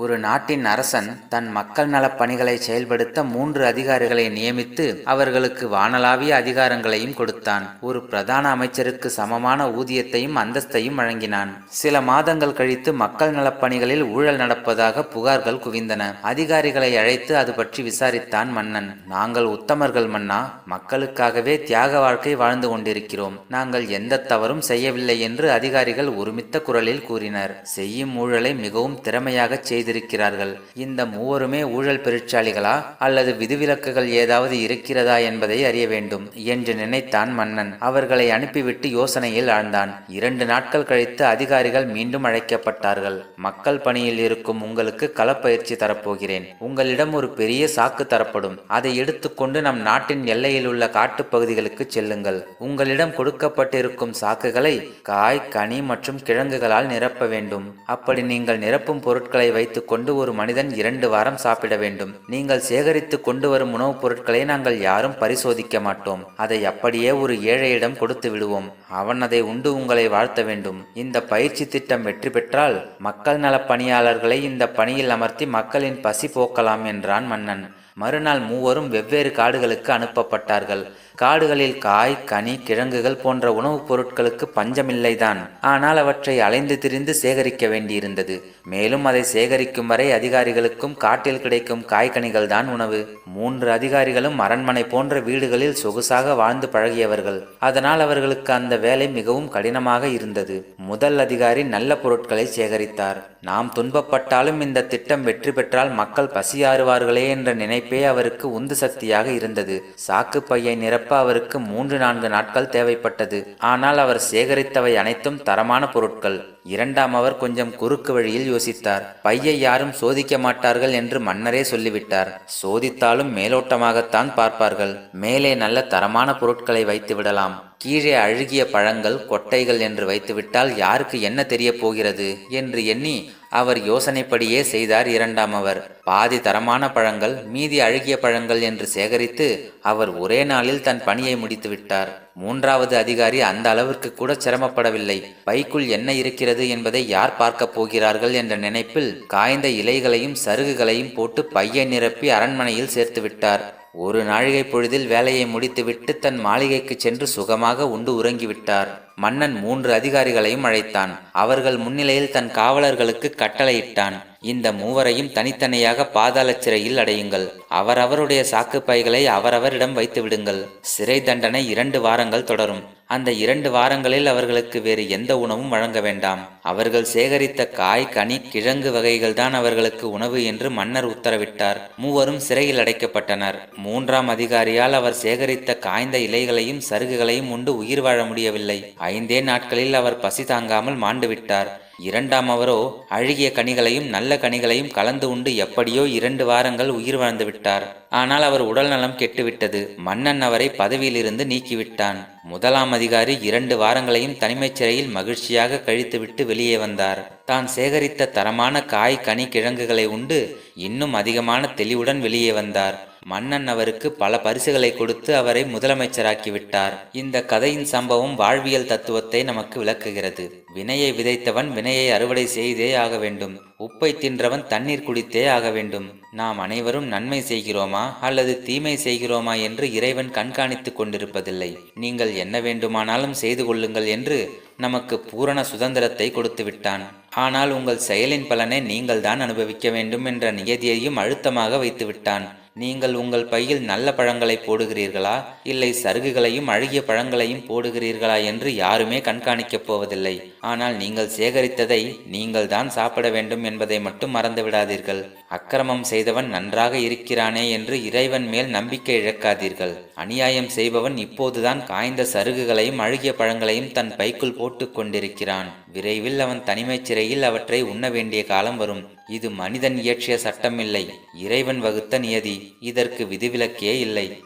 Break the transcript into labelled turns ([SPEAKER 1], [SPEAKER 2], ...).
[SPEAKER 1] ஒரு நாட்டின் அரசன் தன் மக்கள் நலப் பணிகளை செயல்படுத்த மூன்று அதிகாரிகளை நியமித்து அவர்களுக்கு வானளாவிய அதிகாரங்களையும் கொடுத்தான். ஒரு பிரதான அமைச்சருக்கு சமமான ஊதியத்தையும் அந்தஸ்தையும் வழங்கினான். சில மாதங்கள் கழித்து மக்கள் நலப் பணிகளில் ஊழல் நடப்பதாக புகார்கள் குவிந்தன. அதிகாரிகளை அழைத்து அது பற்றி விசாரித்தான் மன்னன். நாங்கள் உத்தமர்கள் மன்னா மக்களுக்காகவே தியாக வாழ்க்கை வாழ்ந்து கொண்டிருக்கிறோம். நாங்கள் எந்த தவறும் செய்யவில்லை என்று அதிகாரிகள் ஒருமித்த குரலில் கூறினர். செய்யும் ஊழலை மிகவும் திறமையாக செய்து செய்திருக்கிறார்கள். இந்த மூவருமே ஊழல் பெருச்சாளிகளா? அல்லது விதிவிலக்குகள் ஏதாவது இருக்கிறதா என்பதை அறிய வேண்டும் என்று நினைத்தான் மன்னன். அவர்களை அனுப்பிவிட்டு யோசனையில் ஆழ்ந்தான். இரண்டு நாட்கள் கழித்து அதிகாரிகள் மீண்டும் அழைக்கப்பட்டார்கள். மக்கள் பணியில் இருக்கும் உங்களுக்கு களப்பயிற்சி தரப்போகிறேன். உங்களிடம் ஒரு பெரிய சாக்கு தரப்படும். அதை எடுத்துக்கொண்டு நம் நாட்டின் எல்லையில் உள்ள காட்டுப் பகுதிகளுக்கு செல்லுங்கள். உங்களிடம் கொடுக்கப்பட்டிருக்கும் சாக்குகளை காய் கனி மற்றும் கிழங்குகளால் நிரப்ப வேண்டும். அப்படி நீங்கள் நிரப்பும் பொருட்களை வைத்து வைத்துக்கொண்டு ஒரு மனிதன் இரண்டு வாரம் சாப்பிட வேண்டும். நீங்கள் சேகரித்து கொண்டு வரும் உணவுப் பொருட்களை நாங்கள் யாரும் பரிசோதிக்க மாட்டோம். அதை அப்படியே ஒரு ஏழையிடம் கொடுத்து விடுவோம். அவன் அதை உண்டு உங்களை வாழ்த்த வேண்டும். இந்த பயிற்சி திட்டம் வெற்றி பெற்றால் மக்கள் நலப் பணியாளர்களை இந்த பணியில் அமர்த்தி மக்களின் பசி போக்கலாம் என்றான் மன்னன். மறுநாள் மூவரும் வெவ்வேறு காடுகளுக்கு அனுப்பப்பட்டார்கள். காடுகளில் காய் கனி கிழங்குகள் போன்ற உணவுப் பொருட்களுக்கு பஞ்சமில்லைதான். ஆனால் அவற்றை அலைந்து திரிந்து சேகரிக்க வேண்டியிருந்தது. மேலும் அதை சேகரிக்கும் வரை அதிகாரிகளுக்கும் காட்டில் கிடைக்கும் காய்கனிகள் தான் உணவு. மூன்று அதிகாரிகளும் அரண்மனை போன்ற வீடுகளில் சொகுசாக வாழ்ந்து பழகியவர்கள். அதனால் அவர்களுக்கு அந்த வேலை மிகவும் கடினமாக இருந்தது. முதல் அதிகாரி நல்ல பொருட்களை சேகரித்தார். நாம் துன்பப்பட்டாலும் இந்த திட்டம் வெற்றி பெற்றால் மக்கள் பசியாறுவார்களே என்ற நினைப்பே அவருக்கு உந்து சக்தியாக இருந்தது. சாக்கு பையை நிரப்ப அவருக்கு மூன்று நான்கு நாட்கள் தேவைப்பட்டது. ஆனால் அவர் சேகரித்தவை அனைத்தும் தரமான பொருட்கள். இரண்டாம் அவர் கொஞ்சம் குறுக்கு வழியில் யோசித்தார். பையை யாரும் சோதிக்க மாட்டார்கள் என்று மன்னரே சொல்லிவிட்டார். சோதித்தாலும் மேலோட்டமாகத்தான் பார்ப்பார்கள். மேலே நல்ல தரமான பொருட்களை வைத்து விடலாம். கீழே அழுகிய பழங்கள் கொட்டைகள் என்று வைத்துவிட்டால் யாருக்கு என்ன தெரிய போகிறது? என்று எண்ணி அவர் யோசனைப்படியே செய்தார் இரண்டாம் அவர். பாதி தரமான பழங்கள் மீதி அழுகிய பழங்கள் என்று சேகரித்து அவர் ஒரே நாளில் தன் பணியை முடித்துவிட்டார். மூன்றாவது அதிகாரி அந்த அளவிற்கு கூட சிரமப்படவில்லை. பைக்குள் என்ன இருக்கிறது என்பதை யார் பார்க்கப் போகிறார்கள் என்ற நினைப்பில் காய்ந்த இலைகளையும் சருகுகளையும் போட்டு பையை நிரப்பி அரண்மனையில் சேர்த்து விட்டார். ஒரு நாழிகை பொழுதில் வேலையை முடித்துவிட்டு தன் மாளிகைக்கு சென்று சுகமாக உண்டு உறங்கிவிட்டார் மன்னன் மூன்று அதிகாரிகளையும் அழைத்தான். அவர்கள் முன்னிலையில் தன் காவலர்களுக்கு கட்டளையிட்டான். இந்த மூவரையும் தனித்தனியாக பாதாள சிறையில் அடையுங்கள். அவரவருடைய சாக்கு பைகளை அவரவரிடம் வைத்து விடுங்கள். சிறை தண்டனை இரண்டு வாரங்கள் தொடரும். அந்த இரண்டு வாரங்களில் அவர்களுக்கு வேறு எந்த உணவும் வழங்க வேண்டாம். அவர்கள் சேகரித்த காய் கனி கிழங்கு வகைகள் தான் அவர்களுக்கு உணவு என்று மன்னர் உத்தரவிட்டார். மூவரும் சிறையில் அடைக்கப்பட்டனர். மூன்றாம் அதிகாரியால் அவர் சேகரித்த காய்ந்த இலைகளையும் சருகுகளையும் உண்டு உயிர் வாழ முடியவில்லை. ஐந்தே நாட்களில் அவர் பசி தாங்காமல் மாண்டுவிட்டார் இரண்டாம் அவரோ அழுகிய கனிகளையும் நல்ல கனிகளையும் கலந்து உண்டு எப்படியோ இரண்டு வாரங்கள் உயிர் வாழ்ந்து விட்டார். ஆனால் அவர் உடல் நலம் கெட்டுவிட்டது. மன்னன் அவரை பதவியிலிருந்து நீக்கிவிட்டான். முதலாம் அதிகாரி இரண்டு வாரங்களையும் தனிமைச் சிறையில் மகிழ்ச்சியாக கழித்துவிட்டு வெளியே வந்தார். தான் சேகரித்த தரமான காய் கனி கிழங்குகளை உண்டு இன்னும் அதிகமான தெளிவுடன் வெளியே வந்தார். மன்னன் அவருக்கு பல பரிசுகளை கொடுத்து அவரை முதலமைச்சராக்கி விட்டார் இந்த கதையின் சம்பவம் வாழ்வியல் தத்துவத்தை நமக்கு விளக்குகிறது. வினையை விதைத்தவன் வினையை அறுவடை செய்தே ஆக வேண்டும். உப்பை தின்றவன் தண்ணீர் குடித்தே ஆக வேண்டும். நாம் அனைவரும் நன்மை செய்கிறோமா அல்லது தீமை செய்கிறோமா என்று இறைவன் கண்காணித்துக் கொண்டிருப்பதில்லை. நீங்கள் என்ன வேண்டுமானாலும் செய்து கொள்ளுங்கள் என்று நமக்கு பூரண சுதந்திரத்தை கொடுத்து விட்டான். ஆனால் உங்கள் செயலின் பலனை நீங்கள் தான் அனுபவிக்க வேண்டும் என்ற நியதியையும் அழுத்தமாக வைத்து விட்டான். நீங்கள் உங்கள் பையில் நல்ல பழங்களை போடுகிறீர்களா? இல்லை சருகுகளையும் அழுகிய பழங்களையும் போடுகிறீர்களா என்று யாருமே கண்காணிக்கப் போவதில்லை. ஆனால் நீங்கள் சேகரித்ததை நீங்கள் தான் சாப்பிட வேண்டும் என்பதை மட்டும் மறந்துவிடாதீர்கள் அக்கிரமம் செய்தவன் நன்றாக இருக்கிறானே என்று இறைவன் மேல் நம்பிக்கை இழக்காதீர்கள். அநியாயம் செய்பவன் இப்போதுதான் காய்ந்த சருகுகளையும் அழுகிய பழங்களையும் தன் பைக்குள் போட்டுக் கொண்டிருக்கிறான். விரைவில் அவன் தனிமைச் சிறையில் அவற்றை உண்ண வேண்டிய காலம் வரும். இது மனிதன் இயற்றிய சட்டமில்லை. இறைவன் வகுத்த நியதி. இதற்கு விதிவிலக்கே இல்லை.